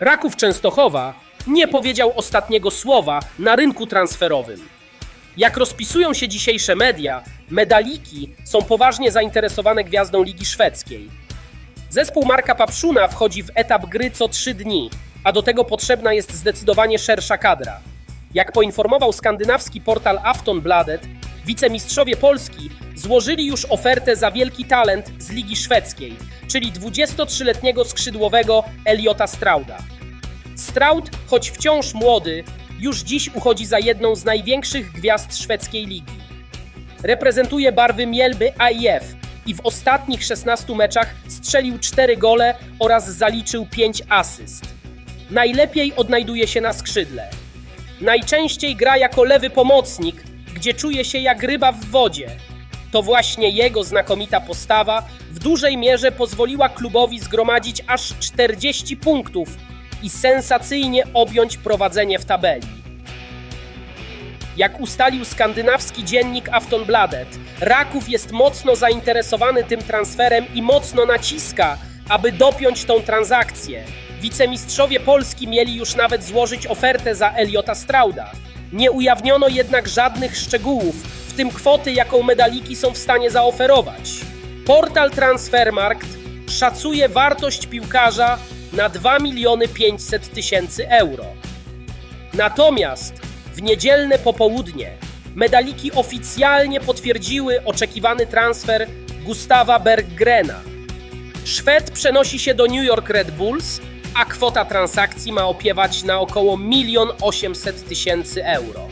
Raków Częstochowa nie powiedział ostatniego słowa na rynku transferowym. Jak rozpisują się dzisiejsze media, medaliki są poważnie zainteresowane gwiazdą Ligi Szwedzkiej. Zespół Marka Papszuna wchodzi w etap gry co trzy dni, a do tego potrzebna jest zdecydowanie szersza kadra. Jak poinformował skandynawski portal Aftonbladet, wicemistrzowie Polski złożyli już ofertę za wielki talent z Ligi Szwedzkiej, czyli 23-letniego skrzydłowego Eliota Strauda. Straud, choć wciąż młody, już dziś uchodzi za jedną z największych gwiazd szwedzkiej ligi. Reprezentuje barwy Mielby AIF i w ostatnich 16 meczach strzelił 4 gole oraz zaliczył 5 asyst. Najlepiej odnajduje się na skrzydle. Najczęściej gra jako lewy pomocnik, gdzie czuje się jak ryba w wodzie. To właśnie jego znakomita postawa w dużej mierze pozwoliła klubowi zgromadzić aż 40 punktów i sensacyjnie objąć prowadzenie w tabeli. Jak ustalił skandynawski dziennik Aftonbladet, Raków jest mocno zainteresowany tym transferem i mocno naciska, aby dopiąć tą transakcję. Wicemistrzowie Polski mieli już nawet złożyć ofertę za Eliota Strauda. Nie ujawniono jednak żadnych szczegółów, tym kwoty, jaką medaliki są w stanie zaoferować. Portal Transfermarkt szacuje wartość piłkarza na 2 miliony 500 tysięcy euro. Natomiast w niedzielne popołudnie medaliki oficjalnie potwierdziły oczekiwany transfer Gustawa Berggrena. Szwed przenosi się do New York Red Bulls, a kwota transakcji ma opiewać na około 1 800 tysięcy euro.